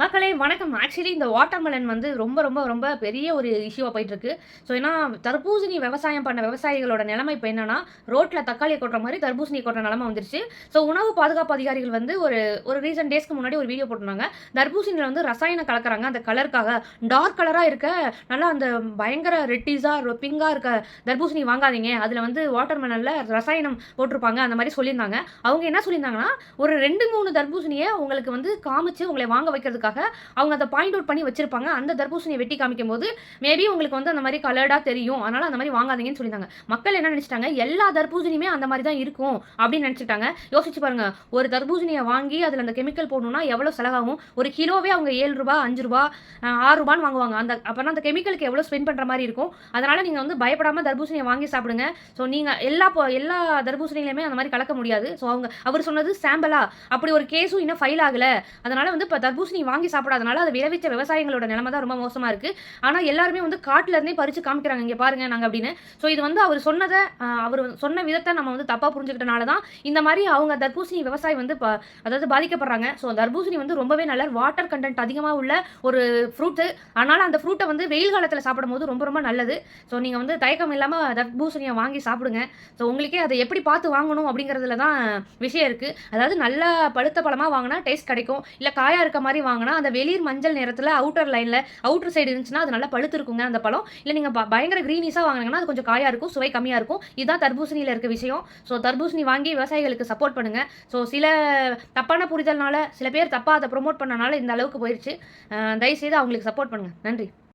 மக்களே வணக்கம். ஆக்சுவலி இந்த வாட்டர்மெலன் வந்து ரொம்ப ரொம்ப ரொம்ப பெரிய ஒரு இஷ்யூவாக போயிட்டுருக்கு. ஸோ ஏன்னா தர்பூசணி விவசாயம் பண்ண விவசாயிகளோட நிலைமை இப்போ என்னன்னா ரோட்டில் தக்காளியை கொட்டுற மாதிரி தர்பூசணி கொட்டுற நிலமை வந்துருச்சு. ஸோ உணவு பாதுகாப்பு அதிகாரிகள் வந்து ஒரு ஒரு ரீசன் டேஸ்க்கு முன்னாடி ஒரு வீடியோ போட்டிருந்தாங்க. தர்பூசணியில் வந்து ரசாயனம் கலக்குறாங்க. அந்த கலருக்காக டார்க் கலராக இருக்க நல்லா அந்த பயங்கர ரெட்டிஸாக பிங்காக இருக்க தர்பூசணி வாங்காதீங்க. அதில் வந்து வாட்டர்மெலனில் ரசாயனம் போட்டிருப்பாங்க. அந்த மாதிரி சொல்லியிருந்தாங்க. அவங்க என்ன சொல்லியிருந்தாங்கன்னா ஒரு ரெண்டு மூணு தர்பூசணியை உங்களுக்கு வந்து காமிச்சு உங்களை வாங்க வைக்கிறதுக்கு வைக்கிறதுக்காக அவங்க அதை பாயிண்ட் அவுட் பண்ணி வச்சிருப்பாங்க. அந்த தர்பூசணியை வெட்டி காமிக்கும் போது மேபி உங்களுக்கு வந்து அந்த மாதிரி கலர்டாக தெரியும். அதனால அந்த மாதிரி வாங்காதீங்கன்னு சொல்லியிருந்தாங்க. மக்கள் என்ன நினச்சிட்டாங்க? எல்லா தர்பூசணியுமே அந்த மாதிரி தான் இருக்கும் அப்படின்னு நினச்சிட்டாங்க. யோசிச்சு பாருங்க. ஒரு தர்பூசணியை வாங்கி அதில் அந்த கெமிக்கல் போடணும்னா எவ்வளோ செலவாகும்? ஒரு கிலோவே அவங்க ஏழு ரூபா அஞ்சு ரூபா ஆறு ரூபான்னு வாங்குவாங்க. அந்த அப்போனா அந்த கெமிக்கலுக்கு எவ்வளோ ஸ்பெண்ட் பண்ணுற மாதிரி இருக்கும். அதனால நீங்கள் வந்து பயப்படாமல் தர்பூசணியை வாங்கி சாப்பிடுங்க. ஸோ நீங்கள் எல்லா எல்லா தர்பூசணிலையுமே அந்த மாதிரி கலக்க முடியாது. ஸோ அவங்க அவர் சொன்னது சாம்பிளா அப்படி ஒரு கேஸும் இன்னும் ஃபைல் ஆகலை. அதனால வந்து இப்போ தர்பூசணி வாங்கி வாங்கி சாப்பிடாதனால அதை விளைவிச்ச விவசாயிகளோட நிலைமை தான் ரொம்ப மோசமாக இருக்குது ஆனால் எல்லாருமே வந்து காட்டுல பறித்து காமிக்கிறாங்க. இங்கே பாருங்க நாங்கள் அப்படின்னு. ஸோ இது வந்து அவர் சொன்னதை அவர் சொன்ன விதத்தை நம்ம வந்து தப்பாக புரிஞ்சுக்கிட்டனால தான் இந்த மாதிரி அவங்க தர்பூசணி விவசாயி வந்து ப- அதாவது பாதிக்கப்படுறாங்க. ஸோ தர்பூசணி வந்து ரொம்பவே நல்ல வாட்டர் கண்டென்ட் அதிகமாக உள்ள ஒரு ஃப்ரூட்டு அதனால் அந்த ஃப்ரூட்டை வந்து வெயில் காலத்தில் சாப்பிடும் போது ரொம்ப ரொம்ப நல்லது. ஸோ நீங்கள் வந்து தயக்கம் இல்லாமல் தர்பூசணியை வாங்கி சாப்பிடுங்க. ஸோ உங்களுக்கே அதை எப்படி பார்த்து வாங்கணும் அப்படிங்கிறதுல தான் விஷயம் இருக்குது அதாவது நல்லா பழுத்த பழமாக வாங்கினா டேஸ்ட் கிடைக்கும். இல்லை காயாக இருக்க மாதிரி வாங்கினா அந்த வெளிர் மஞ்சள் நேரத்தில் அவுட்டர் லைனில் அவுட்டர் சைடு இருந்துச்சுன்னா அது நல்லா பழுத்து இருக்குங்க அந்த பழம். இல்லை நீங்கள் பயங்கர க்ரீனிஸாக வாங்கினீங்கன்னா அது கொஞ்சம் காயாக இருக்கும் சுவை கம்மியாக இருக்கும். இதுதான் தர்பூசணியில் இருக்க விஷயம். ஸோ தர்பூசணி வாங்கி விவசாயிகளுக்கு சப்போர்ட் பண்ணுங்கள் ஸோ சில தப்பான புரிதல்னால சில பேர் தப்பாக அதை ப்ரொமோட் பண்ணனால இந்த அளவுக்கு போயிடுச்சு தயவுசெய்து அவங்களுக்கு சப்போர்ட் பண்ணுங்கள் நன்றி.